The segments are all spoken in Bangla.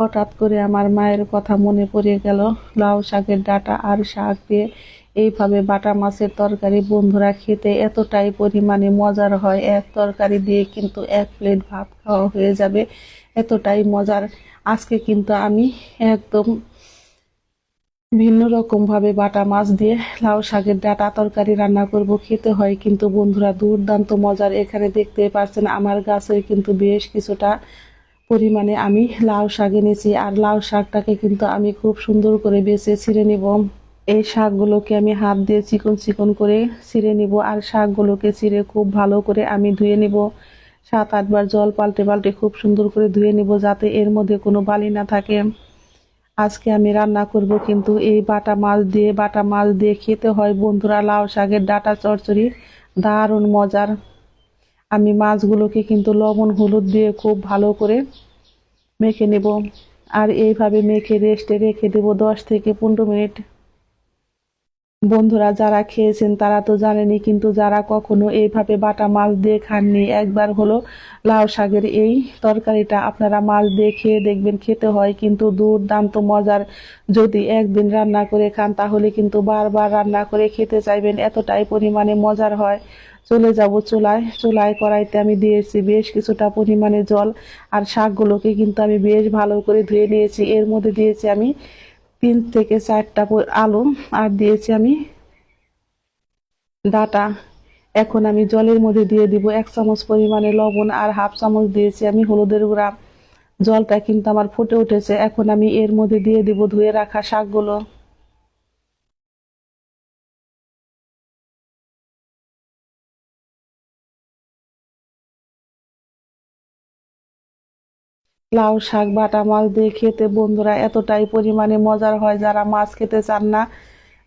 হঠাৎ করে আমার মায়ের কথা মনে পড়ে গেল। লাউ শাকের ডাটা আর শাক দিয়ে এইভাবে বাটা মাছের তরকারি বন্ধুরা খেতে এতটাই পরিমাণে মজার হয়। এক তরকারি দিয়ে কিন্তু এক প্লেট ভাত খাওয়া হয়ে যাবে। এতটাই মজার। আজকে কিন্তু আমি একদম ভিন্ন রকমভাবে বাটা মাছ দিয়ে লাউ শাকের ডাঁটা তরকারি রান্না করব। খেতে হয় কিন্তু বন্ধুরা দুর্দান্ত মজার। এখানে দেখতে পাচ্ছেন আমার গাছে কিন্তু বেশ কিছুটা পরিমাণে আমি লাউ শাক এনেছি, আর লাউ শাকটাকে কিন্তু আমি খুব সুন্দর করে বেছে ছিঁড়ে নিব। এই শাকগুলোকে আমি হাত দিয়ে চিকন চিকন করে ছিঁড়ে নিব, আর শাকগুলোকে ছিঁড়ে খুব ভালো করে আমি ধুয়ে নিব। সাত আটবার জল পাল্টে পাল্টে খুব সুন্দর করে ধুয়ে নিব যাতে এর মধ্যে কোনো বালি না থাকে। আজকে আমি রান্না করব কিন্তু এই বাটা মাছ দিয়ে, বাটা মাছ দিয়ে খেতে হয় বন্ধুরা লাউ শাকের ডাটা চচ্চড়ি দারুণ মজার। আমি মাছগুলোকে কিন্তু লবণ হলুদ দিয়ে খুব ভালো করে মেখে নেব। আর এইভাবে মেখে, রেস্টে রেখে দেব দশ থেকে পনেরো মিনিট। বন্ধুরা, যারা খেয়েছেন তারা তো জানেনি কিন্তু যারা কখনো এইভাবে বাটা মাছ দিয়ে খাননি, একবার হলো লাউ শাকের এই তরকারিটা। আপনারা মাছ দিয়ে খেয়ে দেখবেন, খেতে হয়, কিন্তু দুর্দান্ত মজার। যদি একদিন রান্না করে খান, তাহলে কিন্তু বারবার রান্না করে খেতে চাইবেন, এতটাই পরিমাণে মজার হয়। চলে যাব চুলায়। চুলায় কড়াইতে আমি দিয়েছি বেশ কিছুটা পরিমাণে জল আর শাকগুলোকে কিন্তু আমি বেশ ভালো করে ধুয়ে নিয়েছি। এর মধ্যে দিয়েছি আমি তিন থেকে চারটা আলু আর দিয়েছি আমি ডাটা। এখন আমি জলের মধ্যে দিয়ে দিব এক চামচ পরিমাণে লবণ আর হাফ চামচ দিয়েছি আমি হলুদের গুঁড়া। জলটা কিন্তু আমার ফুটে উঠেছে। এখন আমি এর মধ্যে দিয়ে দিব ধুয়ে রাখা শাকগুলো। লাউ শাক, বাটা মাছ দিয়ে খেতে বন্ধুরা এতটাই পরিমাণে মজার হয় যারা মাছ খেতে চান না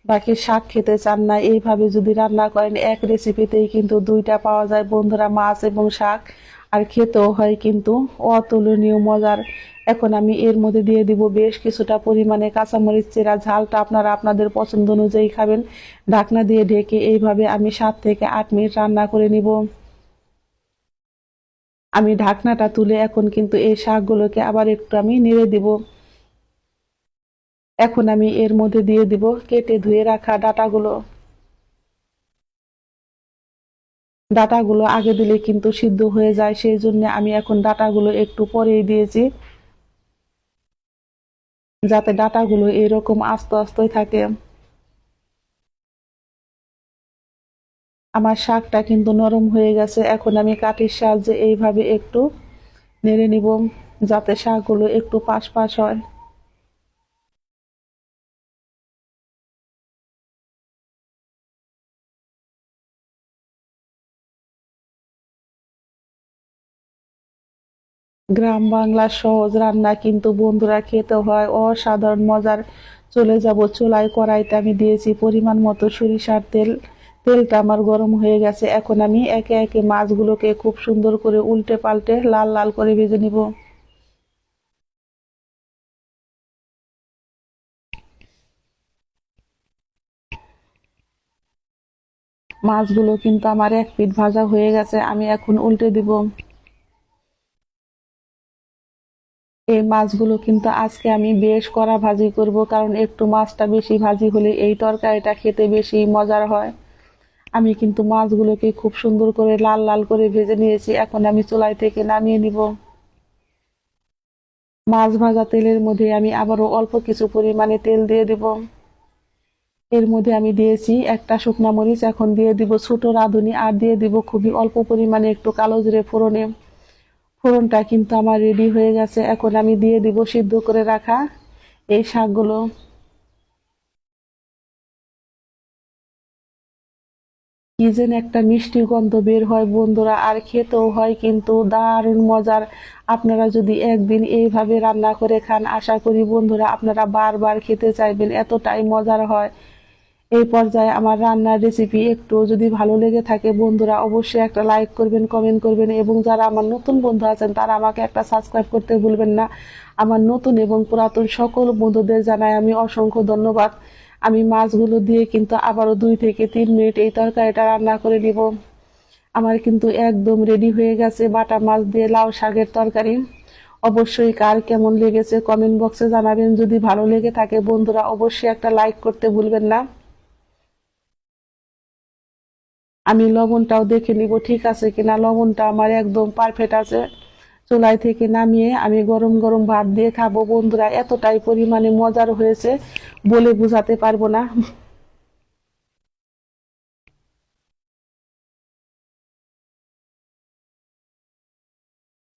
বাকি শাক খেতে চান না, এইভাবে যদি রান্না করেন, এক রেসিপিতেই কিন্তু দুইটা পাওয়া যায় বন্ধুরা মাছ এবং শাক। আর খেতেও হয় কিন্তু অতুলনীয় মজার। এখন আমি এর মধ্যে দিয়ে দিব বেশ কিছুটা পরিমাণে কাঁচামরিচ, চেরা, ঝালটা আপনারা আপনাদের পছন্দ অনুযায়ী খাবেন। ঢাকনা দিয়ে ঢেকে এইভাবে আমি সাত থেকে আট মিনিট রান্না করে নিব। আমি ঢাকনাটা তুলে এখন কিন্তু এই শাকগুলোকে আবার একটু আমি নেড়ে দিব। এখন আমি এর মধ্যে দিয়ে দিব কেটে ধুয়ে রাখা ডাটাগুলো। ডাটাগুলো আগে দিলে কিন্তু সিদ্ধ হয়ে যায়, সেই জন্য আমি এখন ডাটাগুলো একটু পরেই দিয়েছি। যাতে ডাটাগুলো এরকম আস্তে আস্তে থাকে। আমার শাকটা কিন্তু নরম হয়ে গেছে। এখন আমি কাঠির সাহায্যে এইভাবে একটু নেড়ে নিব যাতে শাকগুলো একটু পাশ পাশ হয়। গ্রাম বাংলার সহজ রান্না কিন্তু বন্ধুরা খেতে হয়, অসাধারণ মজার। চলে যাব চুলাই কড়াইতে, আমি দিয়েছি পরিমাণ মতো সরিষার তেল। তেলটা আমার গরম হয়ে গেছে। এখন আমি একে একে মাছগুলোকে খুব সুন্দর করে উল্টে পাল্টে লাল লাল করে ভেজে নিব। মাছগুলো কিন্তু আমার এক পিঠ ভাজা হয়ে গেছে, আমি এখন উল্টে দিব। এই মাছগুলো কিন্তু আজকে আমি বেশ কড়া ভাজি করব, কারণ একটু মাছটা বেশি ভাজি হলে এই তরকারিটা খেতে বেশি মজার হয়। আমি কিন্তু মাছগুলোকে খুব সুন্দর করে লাল লাল করে ভেজে নিয়েছি। এখন আমি চুলাই থেকে নামিয়ে নিব। মাছ ভাজা তেলের মধ্যে আমি আবারও অল্প কিছু পরিমাণে তেল দিয়ে দিব। এর মধ্যে আমি দিয়েছি একটা শুকনা মরিচ, এখন দিয়ে দিব ছোট রাঁধুনি আর দিয়ে দিব খুবই অল্প পরিমাণে একটু কালো জিরে ফোড়নে। ফোড়নটা কিন্তু আমার রেডি হয়ে গেছে। এখন আমি দিয়ে দিব সিদ্ধ করে রাখা এই শাকগুলো। কি যেন একটা মিষ্টি গন্ধ বের হয় বন্ধুরা, আর খেতেও হয় কিন্তু দারুণ মজার। আপনারা যদি একদিন এইভাবে রান্না করে খান, আশা করি বন্ধুরা আপনারা বারবার খেতে চাইবেন, এতটাই মজার হয়। এই পর্যায়ে আমার রান্নার রেসিপি একটু যদি ভালো লেগে থাকে বন্ধুরা, অবশ্যই একটা লাইক করবেন কমেন্ট করবেন এবং যারা আমার নতুন বন্ধু আছেন, তারা আমাকে একটা সাবস্ক্রাইব করতে ভুলবেন না। আমার নতুন এবং পুরাতন সকল বন্ধুদের জানাই আমি অসংখ্য ধন্যবাদ। আমি মাছগুলো দিয়ে কিন্তু আবারও দুই থেকে তিন মিনিট এই তরকারিটা রান্না করে নিব। আমার কিন্তু একদম রেডি হয়ে গেছে বাটা মাছ দিয়ে লাউ শাকের তরকারি। অবশ্যই কার কেমন লেগেছে কমেন্ট বক্সে জানাবেন। যদি ভালো লেগে থাকে বন্ধুরা অবশ্যই একটা লাইক করতে ভুলবেন না। আমি লবণটাও দেখে নিব ঠিক আছে কিনা। লবণটা আমার একদম পারফেক্ট আছে। চুলাই থেকে নামিয়ে আমি গরম গরম ভাত দিয়ে খাব। বন্ধুরা, এতটাই পরিমাণে মজার হয়েছে বলে বোঝাতে পারব না।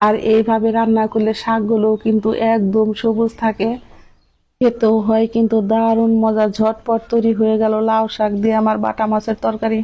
আর এইভাবে রান্না করলে শাকগুলো কিন্তু একদম সবুজ থাকে। খেতেও হয়, কিন্তু দারুণ মজা ঝটপট তৈরি হয়ে গেল লাউ শাক দিয়ে আমার বাটা মাছের তরকারি।